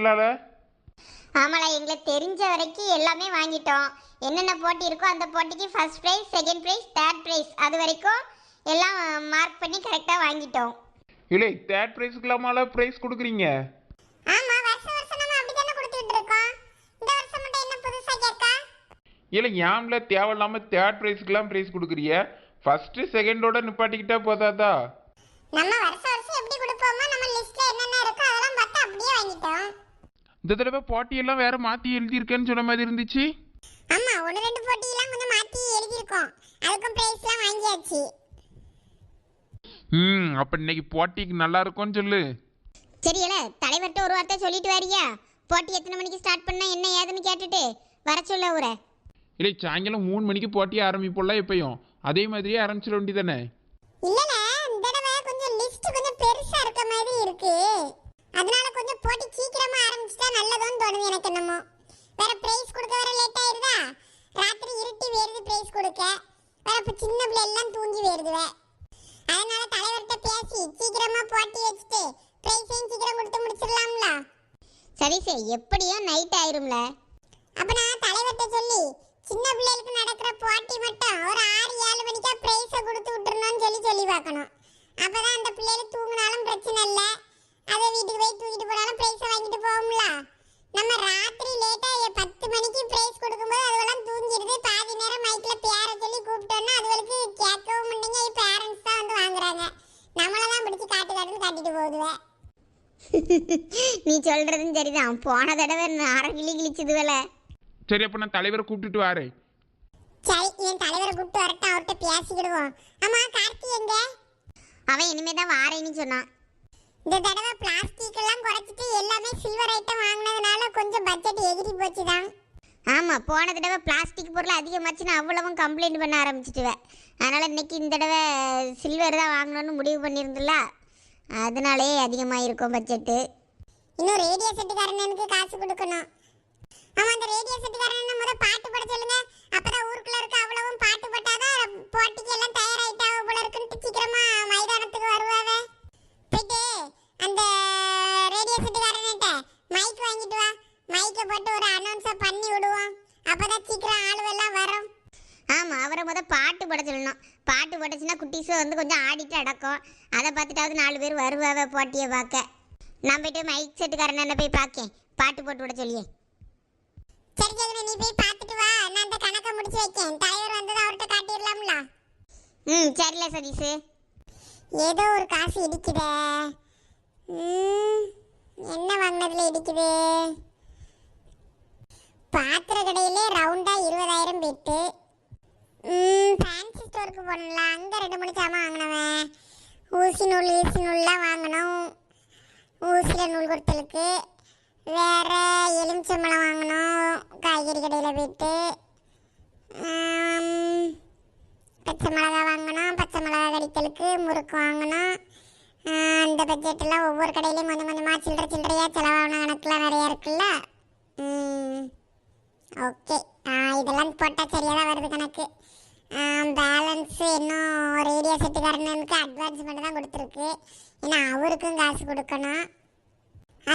இல்லாத? ஆமாடா எங்களுக்கு தெரிஞ்ச வரைக்கும் எல்லாமே வாங்கிட்டோம். என்னென்ன போட்டி இருக்கோ அந்த போட்டிக்கு first prize second prize third prize அது வரைக்கும் எல்லாம் மார்க் பண்ணி கரெக்டாக வாங்கிட்டோம். இல்லை தேர்ட் ப்ரைஸ்க்குலாமால ப்ரைஸ் கொடுக்குறீங்க. ஆமா வருஷம் வருஷம் நம்ம அப்படி தானே கொடுத்துட்டு இருக்கோம். இந்த வருஷம் மட்டும் என்ன புதுசா இல்லை ஏன்ல தேவையில்லாமல் தேர்ட் ப்ரைஸ்க்குலாம் ப்ரைஸ் கொடுக்குறிய ஃபஸ்ட்டு செகண்டோட நிப்பாட்டிக்கிட்டா போதாதா? நம்ம வருஷம் வருஷம் எப்படி கொடுப்போமோ நம்ம லிஸ்ட்ல என்னென்ன இருக்கோ அதெல்லாம் பார்த்து அப்படியே வாங்கிட்டோம். இந்த தடவை போட்டியெல்லாம் வேற மாற்றி எழுதியிருக்கேன்னு சொன்ன மாதிரி இருந்துச்சு. ஆமா ஒன்று ரெண்டு போட்டியெல்லாம் கொஞ்சம் மாத்தி எழுதியிருக்கோம். அதுக்கும் பிரைஸ்லாம் வாங்கியாச்சு. ம் அப்போ இன்னைக்கு போட்டிக்கு நல்லா இருக்கும்னு சொல்லு. சரியல தலைவர்கிட்ட ஒரு வார்த்தை சொல்லிட்டு வரியா? போட்டி எத்தனை மணிக்கு ஸ்டார்ட் பண்ணா என்ன ஏதுன்னு கேட்டுட்டு வர சொல்ல ஊரை இல்லை சாயங்காலம் மூணு மணிக்கு போட்டி ஆரம்பிப்போம்ல எப்பயும். அதே மாதிரியே ஆரம்பிச்சிட வேண்டியதானே இல்லல சரி எப்படியோ நைட் ஆயிரும்ல. அப்ப நான் தலைவர்கிட்ட சொல்லி சின்ன பிள்ளைகளுக்கு நடக்கிற போட்டி மட்டும் ஒரு ஆறு ஏழு மணிக்கா பிரைஸ கொடுத்து விட்டுறணும்னு சொல்லி சொல்லி பார்க்கணும். அப்பதான் அந்த பிள்ளைகள் தூங்கினாலும் பிரச்சனை இல்லை. அதை வீட்டுக்கு போய் தூக்கிட்டு போனாலும் பிரைஸ வாங்கிட்டு போகும்ல நம்ம ராத்திரி லேட்டா பத்து மணிக்கு பிரைஸ் கொடுக்கும்போது அதுவெல்லாம் தூங்கிடுது. பாதி நேரம் மைக்ல பேர சொல்லி கூப்பிட்டோன்னா அதுகளுக்கு கேட்கவும் மாட்டீங்க பேரண்ட்ஸ் தான் வந்து வாங்குறாங்க. நம்மள தான் பிடிச்சி காட்டு காட்டுன்னு காட்டிட்டு போகுதுவேன் நீ சொல்றதும் சரிதான். போன தடவை அரை கிளி கிழிச்சது வேலை சரி அப்போ நான் தலைவரை கூப்பிட்டுட்டு வரேன். சரி என் தலைவரை கூப்பிட்டு வரட்டும். அவர்கிட்ட பேசிக்கிடுவோம். ஆமா கார்த்தி எங்க? அவன் இனிமே தான் வாரேன்னு சொன்னான். இந்த தடவை பிளாஸ்டிக் எல்லாம் குறைச்சிட்டு எல்லாமே சில்வர் ஐட்டம் வாங்கினதுனால கொஞ்சம் பட்ஜெட் எகிரி போச்சு தான் ஆமா போன தடவை பிளாஸ்டிக் பொருள் அதிகமாச்சுன்னு அவ்வளவும் கம்ப்ளைண்ட் பண்ண ஆரம்பிச்சிட்டுவேன் அதனால இன்னைக்கு இந்த தடவை சில்வர் தான் வாங்கணும்னு முடிவு பண்ணியிருந்துல அதனாலேயே அதிகமாக இருக்கும் பட்ஜெட்டு இன்னும் ரேடியோ செட்டுக்காரனுக்கு காசு கொடுக்கணும். ஆமாம் அந்த ரேடியோ செட்டுக்காரன் முத பாட்டு போட சொல்லுங்க. போட சொல்லணும். பாட்டு போட்டுச்சுன்னா குட்டீஸும் வந்து கொஞ்சம் ஆடிட்டு அடக்கும் அதை பார்த்துட்டாவது நாலு பேர் வருவாவ போட்டியை பார்க்க. நான் போயிட்டு மைக் செட்டுக்காரன் போய் பார்க்கேன். பாட்டு போட்டு விட சொல்லியே. சரி ஜெகனே நீ போய் பார்த்துட்டு வா. நான் அந்த கணக்கை முடிச்சு வைக்கேன். தலைவர் வந்தது அவர்கிட்ட காட்டிடலாம்ல. ம் சரில சதீஷ். ஏதோ ஒரு காசு இடிக்குதே. என்ன வாங்கினதுல இடிக்குது? பாத்திர கடையிலே ரவுண்டா இருபதாயிரம் போயிட்டு ஃபேன்சி ஸ்டோருக்கு போனல அங்கே ரெண்டு மூணு சாமான் வாங்கினவன். ஊசி நூல் ஈசி நூல்லாம் வாங்கினோம். ஊசியில் நூல் கொடுத்தலுக்கு. வேறு எலுமிச்சம்பழம் வாங்கினோம். காய்கறி கடையில் போயிட்டு. பச்சை மிளகா வாங்கினோம். பச்சை மிளகா கடித்தலுக்கு முறுக்கு வாங்கினோம். அந்த பட்ஜெட்டெல்லாம் ஒவ்வொரு கடையிலையும் கொஞ்சம் கொஞ்சமாக சில்லறை சில்லறையாக செலவான கணக்கெலாம் நிறையா இருக்குல்ல? ஓகே இதெல்லாம் போட்டால் சரியாக தான் வருது கணக்கு. பேலன்ஸ் இன்னும் ரேடியோ செட்டுக்காரனுக்கு அட்வான்ஸ் மட்டும் தான் கொடுத்துருக்கு. ஏன்னா அவருக்கும் காசு கொடுக்கணும்.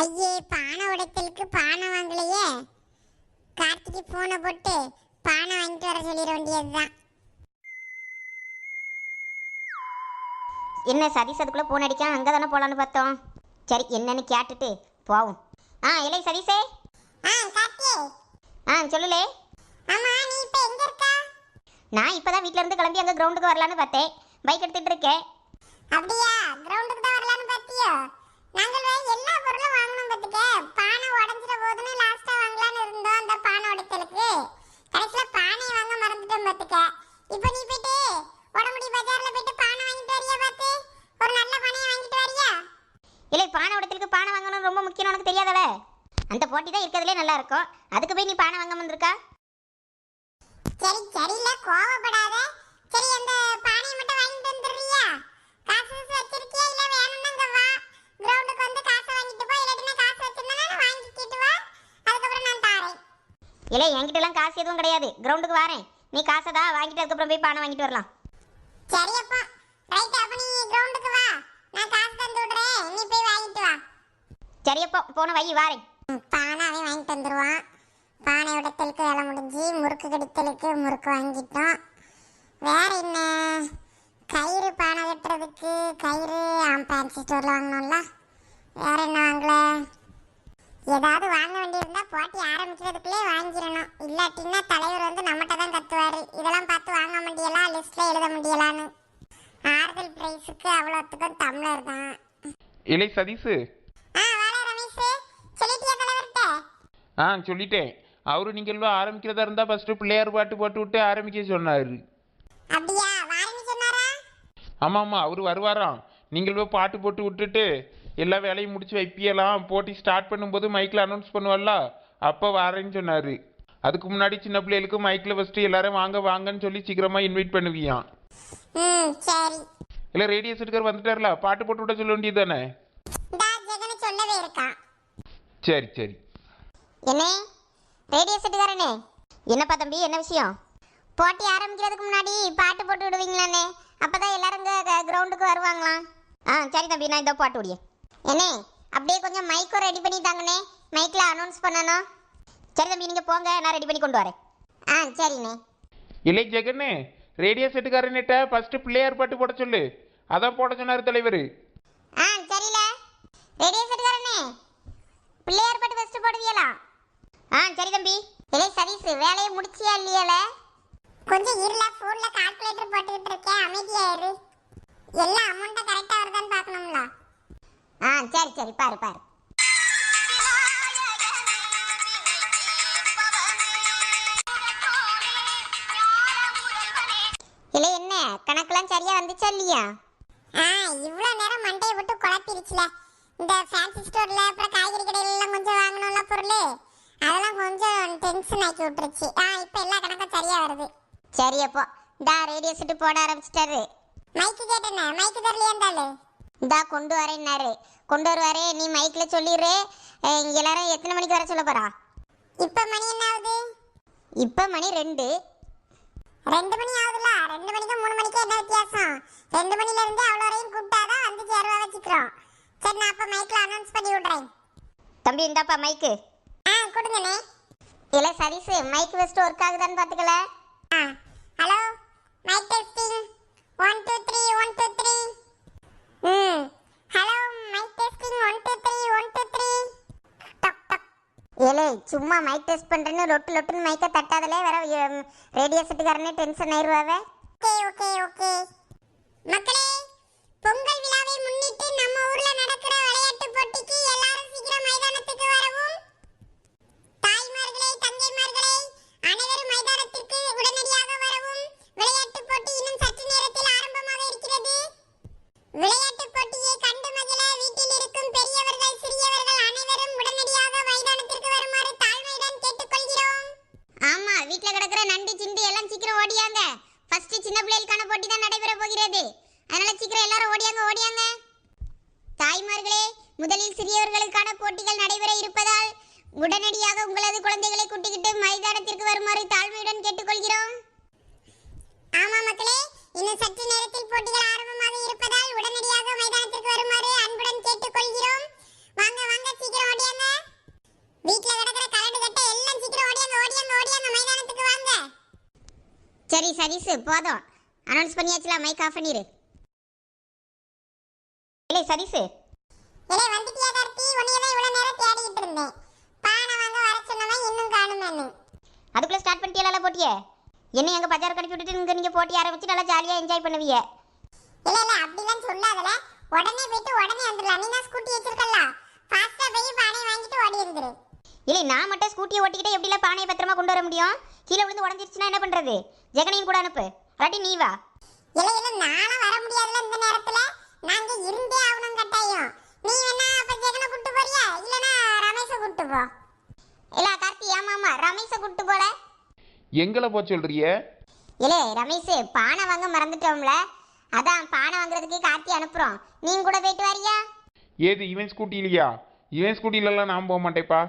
ஐயே பானை உடைத்தலுக்கு பானை வாங்கலையே. கார்த்திக்கு ஃபோனை போட்டு பானை வாங்கிட்டு வர சொல்லிட வேண்டியதுதான். என்ன சதீஷ் அதுக்குள்ளே ஃபோன் அடிக்காம அங்கே தானே போகலான்னு பார்த்தோம்? சரி என்னன்னு கேட்டுட்டு போவோம். ஆ இல்லை சதீஷே. ஆ கார்த்தி ஆ சொல்லுலே ஆமா நீ இப்போ எங்க இருக்க நான் இப்போ தான் வீட்டிலேருந்து கிளம்பி அங்கே கிரவுண்டுக்கு வரலான்னு பார்த்தேன். பைக் எடுத்துகிட்டு இருக்கேன். அப்படியா? கிரவுண்டுக்கு தான் வரலான்னு பார்த்தியோ? நாங்கள் எல்லா பொருளும் வாங்கணும் பார்த்துக்க. பானை உடஞ்சிட போதுன்னு லாஸ்டா வாங்கலாம்னு இருந்தோம் அந்த பானை உடைத்தலுக்கு. கடைசியில் பானையை வாங்க மறந்துட்டோம் பார்த்துக்க. இப்போ நீ போயிட்டு உடம்புடி பஜார்ல போயிட்டு பானை வாங்கிட்டு வரியா பார்த்து? ஒரு நல்ல பானையை வாங்கிட்டு வரியா? இல்லை பானை உடத்துக்கு பானை வாங்கணும் ரொம்ப முக்கியம் உனக்கு தெரியாதவ அந்த போட்டி தான் இருக்கிறதுலே நல்லா இருக்கும். அதுக்கு போய் நீ பானை வாங்க வந்திருக்கா சரி சரியில்ல கோவப்படாத. சரி அந்த பானையை மட்டும் வாங்கிட்டு வந்துடுறியா? காசு வச்சிருக்கியா? இல்ல வேணும்னா இங்க வா. கிரவுண்டுக்கு வந்து காசை வாங்கிட்டு போ. இல்லாட்டினா காசு வச்சிருந்தா வாங்கிக்கிட்டு வா. அதுக்கப்புறம் நான் தாரேன். இல்லை என்கிட்டலாம் காசு எதுவும் கிடையாது. கிரவுண்டுக்கு வரேன். நீ காசை தான் வாங்கிட்டு அதுக்கப்புறம் போய் பானை வாங்கிட்டு வரலாம். சரி அப்பா. ரைட் அப்ப நீ கிரவுண்டுக்கு வா. நான் காசு தந்து விடுறேன். நீ போய் வாங்கிட்டு வா. சரி அப்போ போன வை வாரேன். பானை அவன் வாங்கிட்டு வந்துருவான். பானை உடைத்தலுக்கு வேலை முடிஞ்சு முறுக்கு கடித்தலுக்கு முறுக்கு வாங்கிட்டோம். வேற என்ன? கயிறு பானை கட்டுறதுக்கு கயிறு ஃபேன்சி ஸ்டோரில் வாங்கணும்ல. வேற என்ன வாங்கல? ஏதாவது வாங்க வேண்டியிருந்தா போட்டி ஆரம்பிக்கிறதுக்குள்ளே வாங்கிடணும். இல்லாட்டின்னா தலைவர் வந்து நம்மகிட்ட தான் கத்துவாரு. இதெல்லாம் பார்த்து வாங்க முடியலாம் லிஸ்ட்ல எழுத முடியலான்னு. ஆறுதல் பிரைஸுக்கு அவ்வளோத்துக்கும் டம்ளர் தான். இலை சதீஷு. ஆ வாடா ரமேஷ். சொல்லிட்டியா தலைவர்கிட்ட? ஆ சொல்லிட்டேன். அவரு நீங்கள் ஆரம்பிக்கிறதா இருந்தால் ஃபஸ்ட்டு பிள்ளையார் பாட்டு போட்டு விட்டு ஆரம்பிக்க சொன்னார். அப்படியா? வாரேன்னு சொன்னாரா? ஆமாம் ஆமாம் அவர் வருவாராம். நீங்கள் போய் பாட்டு போட்டு விட்டுட்டு எல்லா வேலையும் முடிச்சு வைப்பியலாம் போட்டி ஸ்டார்ட் பண்ணும்போது மைக்கில் அனௌன்ஸ் பண்ணுவாள்ல அப்போ வரேன்னு சொன்னார். அதுக்கு முன்னாடி சின்ன பிள்ளைகளுக்கு மைக்கில் ஃபஸ்ட்டு எல்லாரும் வாங்க வாங்கன்னு சொல்லி சீக்கிரமாக இன்வைட் பண்ணுவியான் ம் சரி. இல்லை ரேடியோ செட்டுக்கார் வந்துட்டார்ல பாட்டு போட்டு விட சொல்ல வேண்டியது தானே இந்தா ஜெகன் சொல்லவே இருக்கான் சரி சரி. என்ன? ரேடியோ செட்டுக்காரனே. என்னப்பா தம்பி என்ன விஷயம்? போட்டி ஆரம்பிக்கிறதுக்கு முன்னாடி பாட்டு போட்டு விடுவீங்களாண்ணே. அப்பதான் எல்லாரும் இங்க கிரவுண்டுக்கு வருவாங்களாம் ஆ சரி தம்பி நான் இதோ பாட்டு விடிய என்னே அப்படியே கொஞ்சம் மைக்கும் ரெடி பண்ணி தாங்கண்ணே. மைக்ல அனௌன்ஸ் பண்ணணும். சரி தம்பி நீங்கள் போங்க நான் ரெடி பண்ணி கொண்டு வரேன். ஆ சரிண்ணே. இல்லை ஜெகன்னு ரேடியோ செட்டுக்காரன்கிட்ட ஃபஸ்ட்டு பிள்ளையார் பாட்டு போட சொல்லு. அதான் போட சொன்னார் தலைவர். ஆ சரில. ரெடியா செட்டுக்காரண்ணே பிள்ளையார் பாட்டு ஃபர்ஸ்ட் போடுவியலாம் ஆ சரி தம்பி. இல்லை சதீஷ் வேலையை முடிச்சியா இல்லையால? கொஞ்சம் இருல ஃபோன்ல கால்குலேட்டர் போட்டுக்கிட்டு இருக்கேன். அமைதியா இரு. எல்லா அமௌண்ட்டும் கரெக்டா வருதான்னு பார்க்கணும்ல. ஆ சரி சரி பாரு பாரு. இல்லை என்ன? கணக்கெல்லாம் சரியா வந்துச்சா இல்லையா? ஆ இவ்வளோ நேரம் மண்டையை விட்டு குழப்பிருச்சுல. இந்த ஃபேன்சி ஸ்டோர்ல அப்புறம் காய்கறி கடையில எல்லாம் கொஞ்சம் வாங்கணும்ல பொருள். அதெல்லாம் கொஞ்சம் டென்ஷன் ஆக்கி விட்டுருச்சு. ஆ இப்போ எல்லா கணக்கும் சரியா வருது. சரி அப்போ. இந்தா ரேடியோ செட்டு போட ஆரம்பிச்சிட்டாரு. மைக்கு கேட்டேனே மைக்கு தரலையா இருந்தாலும் இந்தா கொண்டு வரேன்னாரு. கொண்டு வருவாரு நீ மைக்கில் சொல்லிடு அஹ், இங்க எல்லாரும் எத்தனை மணிக்கு வர சொல்ல போறா? இப்போ மணி என்ன ஆகுது? இப்போ மணி ரெண்டு. ரெண்டு மணி ஆகுதுல? ரெண்டு மணிக்கு மூணு மணிக்கு என்ன வித்தியாசம்? ரெண்டு மணில இருந்து அவ்வளோ வரையும் கூப்பிட்டாதான் வந்து சேருவா வச்சுக்கிறோம். சரி நான் அப்போ மைக்கில் அனௌன்ஸ் பண்ணி விட்றேன். தம்பி இந்தாப்பா மைக்கு கொடுங்கண்ணே. இல்லை சதீஷ் மைக் வெஸ்ட் ஒர்க் ஆகுதான்னு பார்த்துக்கல ஆ hello mic testing one two three one two three hmm hello mic testing one two three one two three டக் டக். ஏலே சும்மா மைக் டெஸ்ட் பண்ணுறேன்னு லொட்டு லொட்டுன்னு மைக்கை தட்டாதலே வேற ரேடியோ செட்டுக்காரனே டென்ஷன் ஆயிடுவாவே ஓகே ஓகே ஓகே. மக்களே விளையாட்டு போட்டியை கண்டு மகிழ வீட்டில் இருக்கும் பெரியவர்கள் சிறியவர்கள் அனைவரும் உடனடியாக மைதானத்திற்கு வருமாறு தாழ்மையுடன் கேட்டுக்கொள்கிறோம். ஆமா வீட்ல கிடக்குற நண்டு சிண்டு எல்லாம் சீக்கிரம் ஓடியாங்க. ஃபர்ஸ்ட் சின்ன பிள்ளைகளுக்கான போட்டி தான் நடைபெற போகிறது. அதனால சீக்கிரம் எல்லாரும் ஓடியாங்க ஓடியாங்க. தாய்மார்களே முதலில் சிறியவர்களுக்கான போட்டிகள் நடைபெற இருப்பதால் உடனடியாக உங்களது குழந்தைகளை கூட்டிக்கிட்டு மைதானத்திற்கு வருமாறு தாழ்மையுடன் கேட்டுக்கொள்கிறோம். ஆமா மக்களே இன்னும் சற்று நேரத்தில் போட்டிகள் ஆரம்பமாக இருப்பதால் உடனடியாக மைதானத்திற்கு வருமாறு அன்புடன் கேட்டுக்கொள்கிறோம். வாங்க வாங்க சீக்கிரம் ஓடியாங்க. வீட்டில் கிடக்கிற கரண்ட் கட்ட எல்லாம் சீக்கிரம் ஓடியாங்க ஓடியாங்க ஓடியாங்க மைதானத்துக்கு வாங்க. சரி சதீஷ் போதும். அனௌன்ஸ் பண்ணியாச்சுல மைக் ஆஃப் பண்ணிரு. இல்லை சதீஷ். இல்லை வந்துட்டியா கார்த்தி? உன்னைய தான் இவ்வளவு நேரம் தேடிக்கிட்டு இருந்தேன். பானை வாங்க வர சொன்னவன் இன்னும் காணுமேன்னு. அதுக்குள்ளே ஸ்டார்ட் பண்ணிட்டியல போட்டியே? என்ன எங்க பஜார் கடிச்சு விட்டுட்டு இங்க நீங்க போட்டி ஆரம்பிச்சு நல்லா ஜாலியா என்ஜாய் பண்ணுவீங்க? இல்ல இல்ல அப்படிலாம் சொல்லாதல. உடனே போயிட்டு உடனே வந்துடலாம். நீ தான் ஸ்கூட்டி வச்சிருக்கல ஃபாஸ்டா போய் பானை வாங்கிட்டு ஓடி இருந்துரு. இல்லை நான் மட்டும் ஸ்கூட்டியை ஓட்டிக்கிட்டே எப்படிலாம் பானையை பத்திரமா கொண்டு வர முடியும்? கீழே விழுந்து உடஞ்சிருச்சுன்னா என்ன பண்றது? ஜெகனையும் கூட அனுப்பு. இல்லாட்டி நீ வா. இல்ல இல்ல நானும் வர முடியாதுல இந்த நேரத்துல. நாங்க இருந்தே ஆகணும் கட்டாயம். நீ வேணா அப்ப ஜெகனை கூட்டு போறியா? இல்லனா ரமேஷ கூட்டு போ. இல்ல கார்த்தி ஆமா ஆமா. ரமேஷை கூட்டு போல. எங்களை போக சொல்றிய? இல்லே ரமேஷ் பானை வாங்க மறந்துட்டோம்ல. அதான் பானை வாங்குறதுக்கு கார்த்தி அனுப்புறோம். நீங்க கூட போயிட்டு வரியா? ஏது இவன் ஸ்கூட்டிலையா இவன் ஸ்கூட்டிலலாம் நான் போக மாட்டேப்பா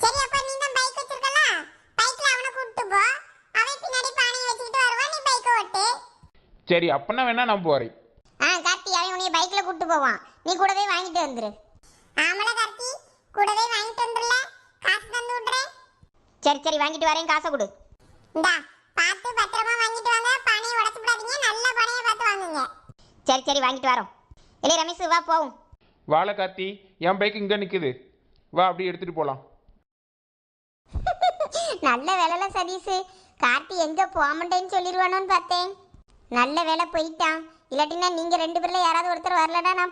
சரி அப்ப நீ தான் பைக் வச்சிருக்கல? பைக்ல அவனை கூட்டு போ. அவன் பின்னாடி பானையை வச்சுக்கிட்டு வருவான் நீ பைக் ஓட்டு. சரி அப்பனா வேணா நான் போகிறேன் ஆ கார்த்தி அவன் உன்னைய பைக்ல கூட்டு போவான். நீ கூடவே வாங்கிட்டு வந்துரு. ஆமல கார்த்தி. கூடவே வாங்கிட்டு வந்துடல சரி சரி வாங்கிட்டு வரேன். காசை கொடு. இந்தா பார்த்து பத்திரமா வாங்கிட்டு வாங்க. பனையை உடச்சு விடாதீங்க நல்ல பனையை பார்த்து வாங்குங்க. சரி சரி வாங்கிட்டு வரோம். இல்லை ரமேஷ் வா போவோம். வாழை கார்த்தி என் பைக் இங்கே நிற்குது வா அப்படியே எடுத்துகிட்டு போகலாம் நல்ல வேலைல சதீஷ். கார்த்தி எங்க போகமாட்டேன்னு சொல்லிடுவானோன்னு பார்த்தேன். நல்ல வேலை போயிட்டான். இல்லாட்டினா நீங்க ரெண்டு பேர்ல யாராவது ஒருத்தர் வரலன்னா நான்